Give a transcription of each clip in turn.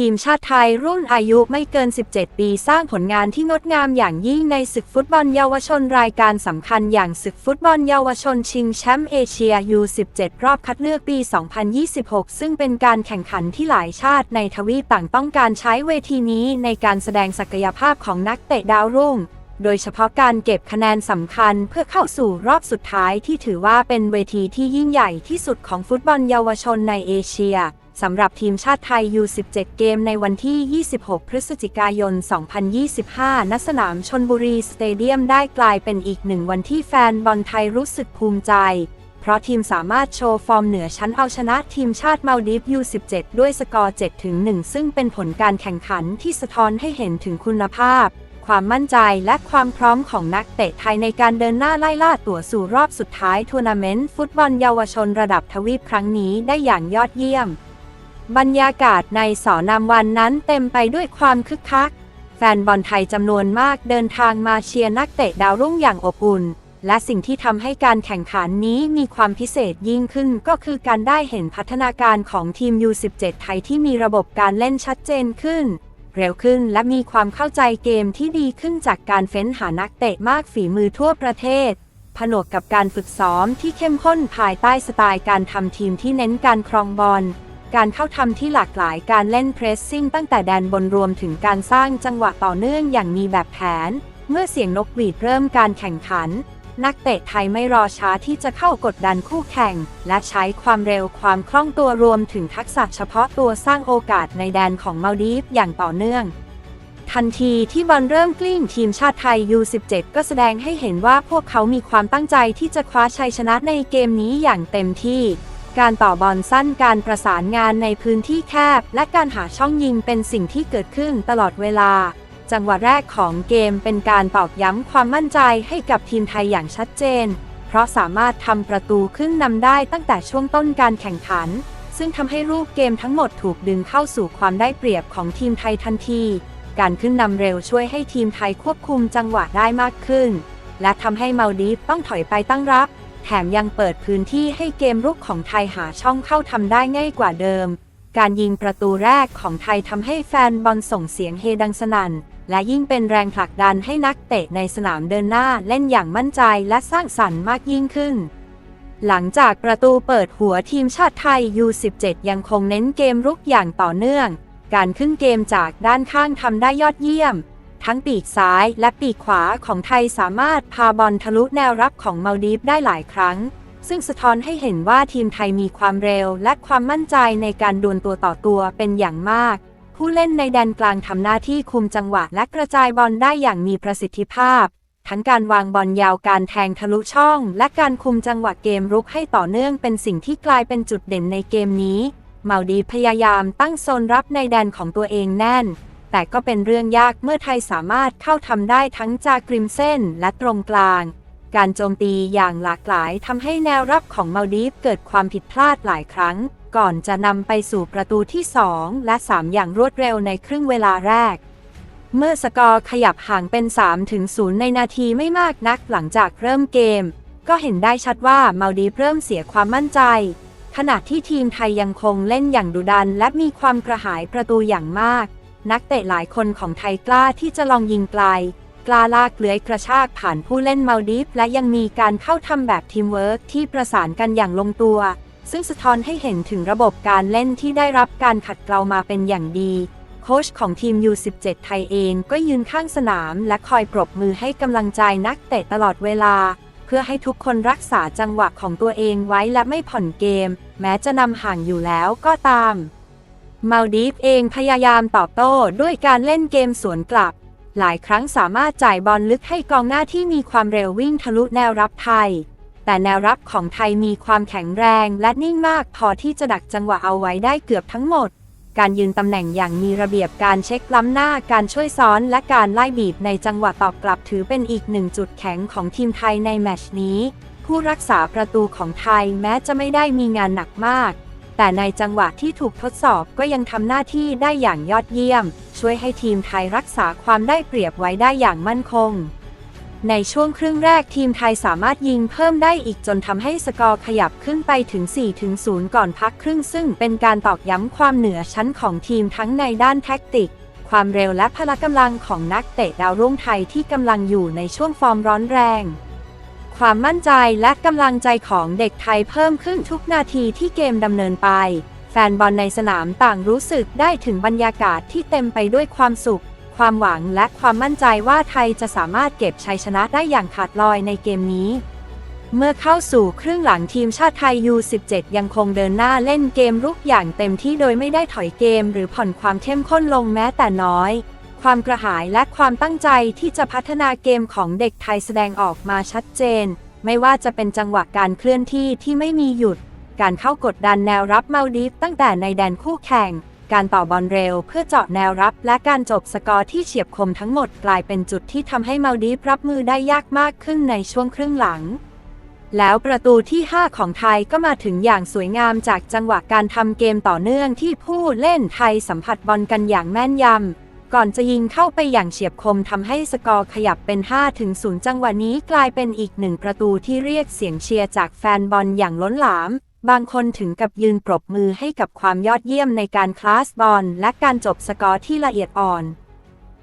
ทีมชาติไทยรุ่นอายุไม่เกิน 17 ปีสร้างผลงานที่งดงามอย่างยิ่งในศึกฟุตบอลเยาวชนรายการสำคัญอย่างศึกฟุตบอลเยาวชนชิงแชมป์เอเชีย U17 รอบคัดเลือกปี 2026 ซึ่งเป็นการแข่งขันที่หลายชาติในทวีปต่างต้องการใช้เวทีนี้ในการแสดงศักยภาพของนักเตะดาวรุ่งโดยเฉพาะการเก็บคะแนนสำคัญเพื่อเข้าสู่รอบสุดท้ายที่ถือว่าเป็นเวทีที่ยิ่งใหญ่ที่สุดของฟุตบอลเยาวชนในเอเชีย สำหรับทีมชาติไทย U17 เกมในวันที่ 26 พฤศจิกายน 2025 ณ สนามชนบุรีสเตเดียมได้กลายเป็นอีกหนึ่งวันที่แฟนบอลไทยรู้สึกภูมิใจ เพราะทีมสามารถโชว์ฟอร์มเหนือชั้นเอาชนะทีมชาติมาลดีฟ U17 ด้วยสกอร์7-1ซึ่งเป็นผลการแข่งขันที่สะท้อนให้เห็นถึงคุณภาพ ความมั่นใจและความพร้อมของนักเตะไทยในการเดินหน้าไล่ล่าตั๋วสู่รอบสุดท้ายทัวร์นาเมนต์ฟุตบอลเยาวชนระดับทวีปครั้งนี้ได้อย่างยอดเยี่ยม บรรยากาศในสอนามวันนั้นเต็มไปด้วยความคึกคัก แฟนบอลไทยจำนวนมากเดินทางมาเชียร์นักเตะดาวรุ่งอย่างอบอุ่น และสิ่งที่ทำให้การแข่งขันนี้มีความพิเศษยิ่งขึ้นก็คือการได้เห็นพัฒนาการของทีม U17 ไทยที่มีระบบการเล่นชัดเจนขึ้น เร็วขึ้นและมีความเข้าใจเกมที่ดีขึ้นจากการเฟ้นหานักเตะมากฝีมือทั่วประเทศผนวกกับการฝึกซ้อมที่เข้มข้นภายใต้สไตล์การทำทีมที่เน้นการครองบอล การเข้าทำที่หลากหลายการเล่นเพรสซิ่งตั้งแต่แดนบนรวมถึงการสร้างจังหวะต่อเนื่องอย่างมีแบบแผน เมื่อเสียงนกหวีดเริ่มการแข่งขัน นักเตะไทยไม่รอช้าที่จะเข้ากดดันคู่แข่ง และใช้ความเร็วความคล่องตัวรวมถึงทักษะเฉพาะตัวสร้างโอกาสในแดนของมาลดีฟอย่างต่อเนื่องทันทีที่บอลเริ่มกลิ้งทีมชาติไทย U17 ก็แสดงให้เห็นว่าพวกเขามีความตั้งใจที่จะคว้าชัยชนะในเกมนี้อย่างเต็มที่ การต่อบอลสั้นการประสานงานในพื้นที่แคบ และการหาช่องยิงเป็นสิ่งที่เกิดขึ้นตลอดเวลา จังหวะแรกของเกมเป็นการตอกย้ำความมั่นใจให้กับทีมไทยอย่างชัดเจน เพราะสามารถทำประตูขึ้นนำได้ตั้งแต่ช่วงต้นการแข่งขัน ซึ่งทำให้รูปเกมทั้งหมดถูกดึงเข้าสู่ความได้เปรียบของทีมไทยทันที การขึ้นนำเร็วช่วยให้ทีมไทยควบคุมจังหวะได้มากขึ้น และทำให้เมาดีฟต้องถอยไปตั้งรับ แถมยังเปิดพื้นที่ให้เกมรุกของไทยหาช่องเข้าทำได้ง่ายกว่าเดิม การยิงประตูแรกของไทยทำให้แฟนบอลส่งเสียงเฮดังสนั่น และยิ่งเป็นแรงผลักดันให้นักเตะในสนามเดินหน้าเล่นอย่างมั่นใจและสร้างสรรค์มากยิ่งขึ้น หลังจากประตูเปิดหัวทีมชาติไทย U17 ยังคงเน้นเกมรุกอย่างต่อเนื่อง การขึ้นเกมจากด้านข้างทำได้ยอดเยี่ยม ทั้งปีกซ้ายและปีกขวาของไทยสามารถพาบอลทะลุแนวรับของมาลดีฟได้หลายครั้ง ซึ่งสะท้อนให้เห็นว่าทีมไทยมีความเร็วและความมั่นใจในการดวลตัวต่อตัวเป็นอย่างมาก ผู้เล่นในแดนกลางทำหน้าที่คุมจังหวะและกระจายบอลได้อย่างมีประสิทธิภาพ ทั้งการวางบอลยาวการแทงทะลุช่อง และการคุมจังหวะเกมรุกให้ต่อเนื่องเป็นสิ่งที่กลายเป็นจุดเด่นในเกมนี้เมาดีพยายามตั้งโซนรับในแดนของตัวเองแน่น แต่ก็เป็นเรื่องยากเมื่อไทยสามารถเข้าทำได้ทั้งจากริมเส้นและตรงกลาง การโจมตีอย่างหลากหลายทำให้แนวรับของมาลดีฟเกิดความผิดพลาดหลายครั้ง ก่อนจะนำไปสู่ประตูที่ 2 และ 3 อย่างรวดเร็วในครึ่งเวลาแรก เมื่อสกอร์ขยับห่างเป็น 3 ถึง 0 ในนาทีไม่มากนักหลังจากเริ่มเกม ก็เห็นได้ชัดว่ามาลดีฟเริ่มเสียความมั่นใจขณะที่ทีมไทยยังคงเล่นอย่างดุดันและมีความกระหายประตูอย่างมาก นักเตะหลายคนของไทยกล้าที่จะลองยิงไกล กล้าลากเลื้อยกระชากผ่านผู้เล่นมาลดีฟและยังมีการเข้าทำแบบทีมเวิร์กที่ประสานกันอย่างลงตัว ซึ่งสะท้อนให้เห็นถึงระบบการเล่นที่ได้รับการขัดเกลามาเป็นอย่างดี โค้ชของทีม U17 ไทยเองก็ยืนข้างสนามและคอยปรบมือให้กำลังใจนักเตะตลอดเวลาเพื่อให้ทุกคนรักษาจังหวะของตัวเองไว้และไม่ผ่อนเกม แม้จะนำห่างอยู่แล้วก็ตาม มาลดีฟเองพยายามตอบโต้ด้วยการเล่นเกมสวนกลับ หลายครั้งสามารถจ่ายบอลลึกให้กองหน้าที่มีความเร็ววิ่งทะลุแนวรับไทย แต่แนวรับของไทยมีความแข็งแรงและนิ่งมากพอที่จะดักจังหวะเอาไว้ได้เกือบทั้งหมด การยืนตำแหน่งอย่างมีระเบียบการเช็คล้ำหน้าการช่วยซ้อนและการไล่บีบในจังหวะตอบกลับถือเป็นอีกหนึ่งจุดแข็งของทีมไทยในแมชนี้ ผู้รักษาประตูของไทยแม้จะไม่ได้มีงานหนักมาก แต่ในจังหวะที่ถูกทดสอบก็ยังทำหน้าที่ได้อย่างยอดเยี่ยม ช่วยให้ทีมไทยรักษาความได้เปรียบไว้ได้อย่างมั่นคง ในช่วงครึ่งแรกทีมไทยสามารถยิงเพิ่มได้อีกจนทำให้สกอร์ขยับขึ้นไปถึง 4-0 ก่อนพักครึ่งซึ่งเป็นการตอกย้ำความเหนือชั้นของทีมทั้งในด้านแท็กติก ความเร็วและพละกำลังของนักเตะดาวรุ่งไทยที่กำลังอยู่ในช่วงฟอร์มร้อนแรง ความมั่นใจและกำลังใจของเด็กไทยเพิ่มขึ้นทุกนาทีที่เกมดำเนินไป แฟนบอลในสนามต่างรู้สึกได้ถึงบรรยากาศที่เต็มไปด้วยความสุข ความหวังและความมั่นใจว่าไทยจะสามารถเก็บชัยชนะได้อย่างขาดลอยในเกมนี้ เมื่อเข้าสู่ครึ่งหลังทีมชาติไทย U17 ยังคงเดินหน้าเล่นเกมรุกอย่างเต็มที่โดยไม่ได้ถอยเกม หรือผ่อนความเข้มข้นลงแม้แต่น้อย ความกระหายและความตั้งใจที่จะพัฒนาเกมของเด็กไทยแสดงออกมาชัดเจน ไม่ว่าจะเป็นจังหวะการเคลื่อนที่ที่ไม่มีหยุด การเข้ากดดันแนวรับมาลดีฟตั้งแต่ในแดนคู่แข่ง การต่อบอลเร็วเพื่อเจาะแนวรับ และการจบสกอร์ที่เฉียบคมทั้งหมดกลายเป็นจุดที่ทำให้มาลดีฟรับมือได้ยากมากขึ้นในช่วงครึ่งหลังแล้วประตูที่ 5 ของไทยก็มาถึงอย่างสวยงามจากจังหวะการทำเกมต่อเนื่องที่ผู้เล่นไทยสัมผัสบอลกันอย่างแม่นยำ ก่อนจะยิงเข้าไปอย่างเฉียบคมทำให้สกอร์ขยับเป็น 5 ถึง 0 จังหวะนี้กลายเป็นอีกหนึ่งประตูที่เรียกเสียงเชียร์จากแฟนบอลอย่างล้นหลาม บางคนถึงกับยืนปรบมือให้กับความยอดเยี่ยมในการคลาสบอลและการจบสกอร์ที่ละเอียดอ่อน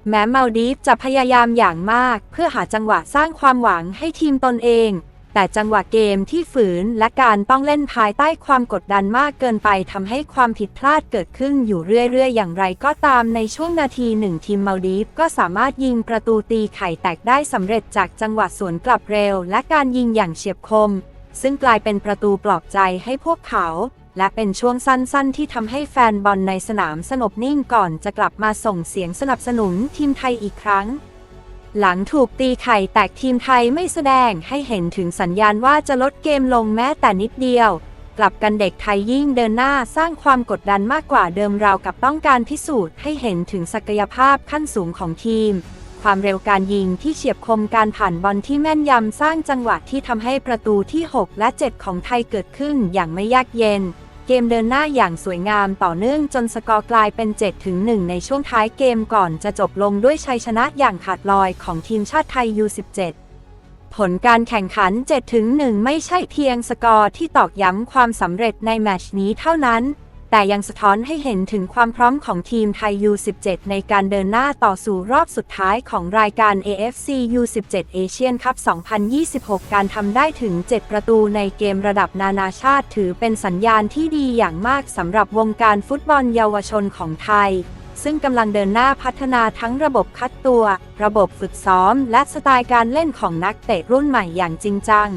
แม้มาลดีฟจะพยายามอย่างมาก เพื่อหาจังหวะสร้างความหวังให้ทีมตนเอง แต่จังหวะเกมที่ฝืนและการต้องเล่นภายใต้ความกดดันมากเกินไปทำให้ความผิดพลาดเกิดขึ้นอยู่เรื่อย ๆ อย่างไรก็ตามในช่วงนาทีหนึ่งทีมมาลดีฟก็สามารถยิงประตูตีไข่แตกได้สำเร็จจากจังหวะสวนกลับเร็ว และการยิงอย่างเฉียบคม ซึ่งกลายเป็นประตูปลอบใจให้พวกเขา และเป็นช่วงสั้นๆ ที่ทำให้แฟนบอลในสนามสงบนิ่งก่อนจะกลับมาส่งเสียงสนับสนุนทีมไทยอีกครั้ง หลังถูกตีไข่แตกทีมไทยไม่แสดงให้เห็นถึงสัญญาณว่าจะลดเกมลงแม้แต่นิดเดียว กลับกันเด็กไทยยิ่งเดินหน้าสร้างความกดดันมากกว่าเดิมราวกับต้องการพิสูจน์ให้เห็นถึงศักยภาพขั้นสูงของทีม ความเร็วการยิงที่เฉียบคมการผ่านบอลที่แม่นยำสร้างจังหวะที่ทำให้ประตูที่ 6 และ 7 ของไทยเกิดขึ้นอย่างไม่ยากเย็น เกมเดินหน้าอย่างสวยงามต่อเนื่องจนสกอร์กลายเป็น 7 ถึง 1 ในช่วงท้ายเกมก่อนจะจบลงด้วยชัยชนะอย่างขาดลอยของทีมชาติไทย U17 ผลการแข่งขัน 7 ถึง 1 ไม่ใช่เพียงสกอร์ที่ตอกย้ำความสำเร็จในแมตชนี้เท่านั้น แต่ยังสะท้อนให้เห็นถึงความพร้อมของทีมไทย U17 ในการเดินหน้าต่อสู่รอบสุดท้ายของรายการ AFC U17 Asian Cup 2026 การทำได้ถึง 7 ประตูในเกมระดับนานาชาติถือเป็นสัญญาณที่ดีอย่างมากสำหรับวงการฟุตบอลเยาวชนของไทย ซึ่งกำลังเดินหน้าพัฒนาทั้งระบบคัดตัว ระบบฝึกซ้อม และสไตล์การเล่นของนักเตะรุ่นใหม่อย่างจริงจัง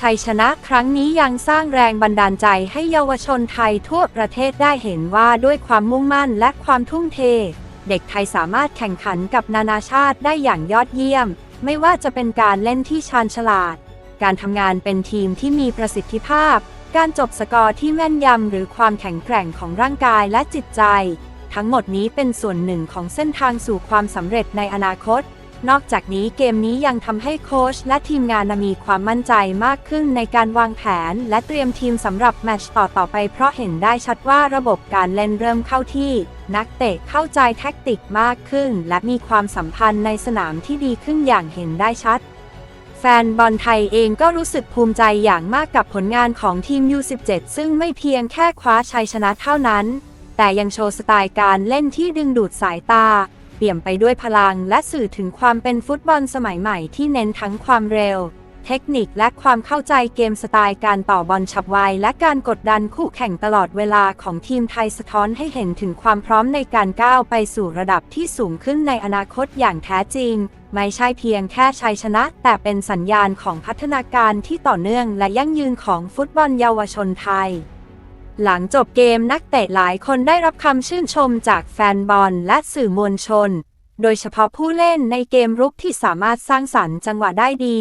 ชัยชนะครั้งนี้ยังสร้างแรงบันดาลใจให้เยาวชนไทยทั่วประเทศได้เห็นว่าด้วยความมุ่งมั่นและความทุ่มเท เด็กไทยสามารถแข่งขันกับนานาชาติได้อย่างยอดเยี่ยม ไม่ว่าจะเป็นการเล่นที่ชาญฉลาด การทำงานเป็นทีมที่มีประสิทธิภาพ การจบสกอร์ที่แม่นยำหรือความแข็งแกร่งของร่างกายและจิตใจ ทั้งหมดนี้เป็นส่วนหนึ่งของเส้นทางสู่ความสำเร็จในอนาคต นอกจากนี้เกมนี้ยังทำให้โค้ชและทีมงานมีความมั่นใจมากขึ้นในการวางแผน และเตรียมทีมสำหรับแมตช์ต่อต่อไป เพราะเห็นได้ชัดว่าระบบการเล่นเริ่มเข้าที่ นักเตะเข้าใจแท็กติกมากขึ้น และมีความสัมพันธ์ในสนามที่ดีขึ้นอย่างเห็นได้ชัดแฟนบอลไทยเองก็รู้สึกภูมิใจอย่างมากกับผลงานของทีม U17 ซึ่งไม่เพียงแค่คว้าชัยชนะเท่านั้น แต่ยังโชว์สไตล์การเล่นที่ดึงดูดสายตา เปี่ยมไปด้วยพลังและสื่อถึงความเป็นฟุตบอลสมัยใหม่ที่เน้นทั้งความเร็ว เทคนิคและความเข้าใจเกมสไตล์การต่อบอลฉับไวและการกดดันคู่แข่งตลอดเวลาของทีมไทยสะท้อนให้เห็นถึงความพร้อมในการก้าวไปสู่ระดับที่สูงขึ้นในอนาคตอย่างแท้จริง ไม่ใช่เพียงแค่ชัยชนะ แต่เป็นสัญญาณของพัฒนาการที่ต่อเนื่องและยั่งยืนของฟุตบอลเยาวชนไทย หลังจบเกมนักเตะหลายคนได้รับคำชื่นชมจากแฟนบอลและสื่อมวลชน โดยเฉพาะผู้เล่นในเกมรุกที่สามารถสร้างสรรค์จังหวะได้ดี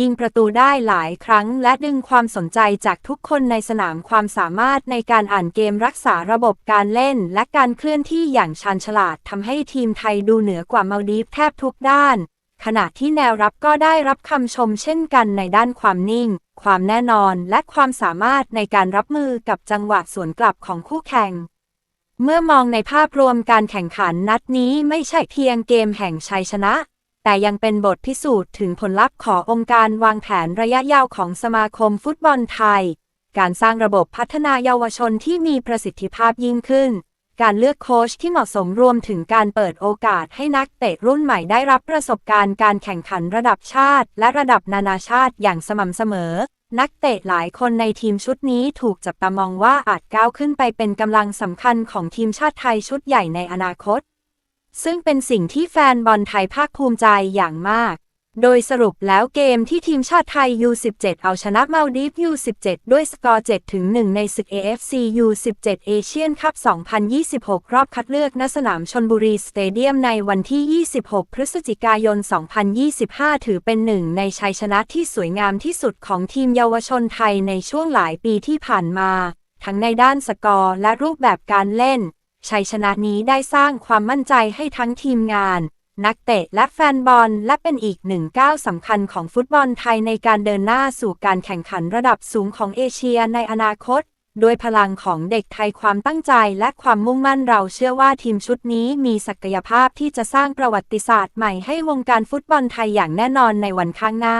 ยิงประตูได้หลายครั้งและดึงความสนใจจากทุกคนในสนามความสามารถในการอ่านเกมรักษาระบบการเล่นและการเคลื่อนที่อย่างชาญฉลาดทำให้ทีมไทยดูเหนือกว่ามาลดีฟแทบทุกด้าน ขณะที่แนวรับก็ได้รับคำชมเช่นกันในด้านความนิ่ง ความแน่นอนและความสามารถในการรับมือกับจังหวะสวนกลับของคู่แข่ง เมื่อมองในภาพรวมการแข่งขันนัดนี้ไม่ใช่เพียงเกมแห่งชัยชนะ แต่ยังเป็นบทพิสูจน์ถึงผลลัพธ์ขององค์การวางแผนระยะยาวของสมาคมฟุตบอลไทย การสร้างระบบพัฒนาเยาวชนที่มีประสิทธิภาพยิ่งขึ้น การเลือกโค้ชที่เหมาะสมรวมถึงการเปิดโอกาสให้นักเตะรุ่นใหม่ได้รับประสบการณ์การแข่งขันระดับชาติ และระดับนานาชาติอย่างสม่ำเสมอ นักเตะหลายคนในทีมชุดนี้ถูกจับตามองว่าอาจก้าวขึ้นไปเป็นกำลังสำคัญของทีมชาติไทยชุดใหญ่ในอนาคต ซึ่งเป็นสิ่งที่แฟนบอลไทยภาคภูมิใจอย่างมาก โดยสรุปแล้วเกมที่ทีมชาติไทย U17 เอาชนะมาลดีฟ U17 ด้วยสกอร์7-1ในศึก AFC U17 เอเชียนคัพ 2026 รอบคัดเลือกณสนามชนบุรีสเตเดียมในวันที่ 26 พฤศจิกายน 2025 ถือเป็นหนึ่งในชัยชนะที่สวยงามที่สุดของทีมเยาวชนไทยในช่วงหลายปีที่ผ่านมา ทั้งในด้านสกอร์และรูปแบบการเล่น ชัยชนะนี้ได้สร้างความมั่นใจให้ทั้งทีมงาน นักเตะและแฟนบอล และเป็นอีกหนึ่งก้าวสำคัญของฟุตบอลไทยในการเดินหน้าสู่การแข่งขันระดับสูงของเอเชียในอนาคต ด้วยพลังของเด็กไทยความตั้งใจและความมุ่งมั่นเราเชื่อว่าทีมชุดนี้มีศักยภาพที่จะสร้างประวัติศาสตร์ใหม่ให้วงการฟุตบอลไทยอย่างแน่นอนในวันข้างหน้า